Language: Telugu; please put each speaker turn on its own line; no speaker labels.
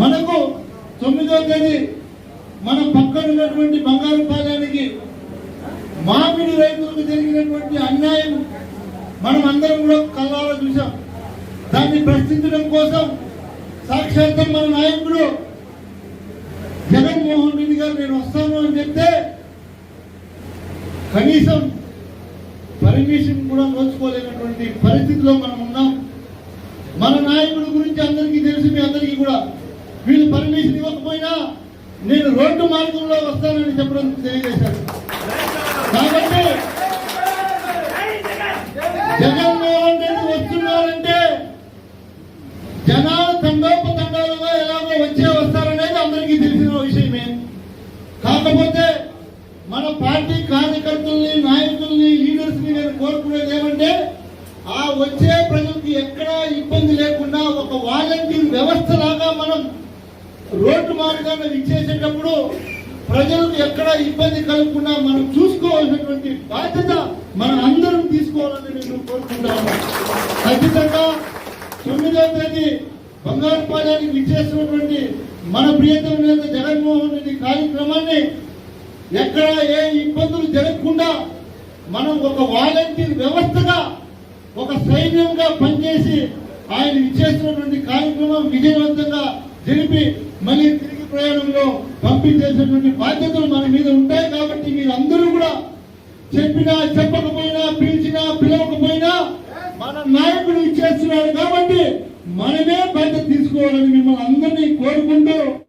మనకు తొమ్మిదో తేదీ మన పక్కన ఉన్నటువంటి బంగారు పాలయానికి మామిడి రైతులకు జరిగినటువంటి అన్యాయం మనం అందరం కూడా కళ్ళారా చూసాం దాన్ని ప్రశ్నించడం కోసం సాక్షాత్తం మన నాయకుడు జగన్మోహన్ రెడ్డి గారు నేను వస్తాను అని చెప్తే కనీసం పర్మిషన్ కూడా నోచుకోలేనటువంటి పరిస్థితిలో మనం ఉన్నాం. మన నాయకుడి గురించి అందరికీ తెలుసు మీ అందరికీ కూడా. వీళ్ళు పర్మిషన్ ఇవ్వకపోయినా నేను రోడ్డు మార్గంలో వస్తానని చెప్పడం తెలియజేశారు. కాబట్టి జగన్మోహన్ రెడ్డి వస్తున్నారంటే జనాలు తండోపతండాలుగా ఎలాగో వచ్చే వస్తారనేది అందరికీ తెలిసిన విషయమే. కాకపోతే మన పార్టీ కార్యకర్తల్ని నాయకుల్ని లీడర్స్ని నేను కోరుకునేది ఏమంటే ఆ వచ్చే ప్రజలకు ఎక్కడా ఇబ్బంది లేకుండా ఒక వాలంటీర్ వ్యవస్థ రోడ్డు మార్గాన్ని ఇచ్చేసేటప్పుడు ప్రజలకు ఎక్కడ ఇబ్బంది కలగకుండా మనం చూసుకోవాల్సినటువంటి బాధ్యత మనం అందరం తీసుకోవాలని నేను కోరుకుంటాను ఖచ్చితంగా తొమ్మిదవ తేదీ బంగారుపాలయానికి విచ్చేస్తున్నటువంటి మన ప్రియతమ నేత జగన్మోహన్ రెడ్డి కార్యక్రమాన్ని ఎక్కడ ఏ ఇబ్బందులు జరగకుండా మనం ఒక వాలంటీర్ వ్యవస్థగా ఒక సైన్యంగా పనిచేసి ఆయన ఇచ్చేసినటువంటి కార్యక్రమం విజయవంతంగా జరిపి మళ్ళీ తిరిగి ప్రయాణంలో పంపించేసినటువంటి బాధ్యతలు మన మీద ఉంటాయి కాబట్టి మీరందరూ కూడా చెప్పినా చెప్పకపోయినా పిలిచినా పిలవకపోయినా మన నాయకుడు ఇచ్చేస్తున్నాడు కాబట్టి మనమే బాధ్యత తీసుకోవాలని మిమ్మల్ని అందరినీ కోరుకుంటూ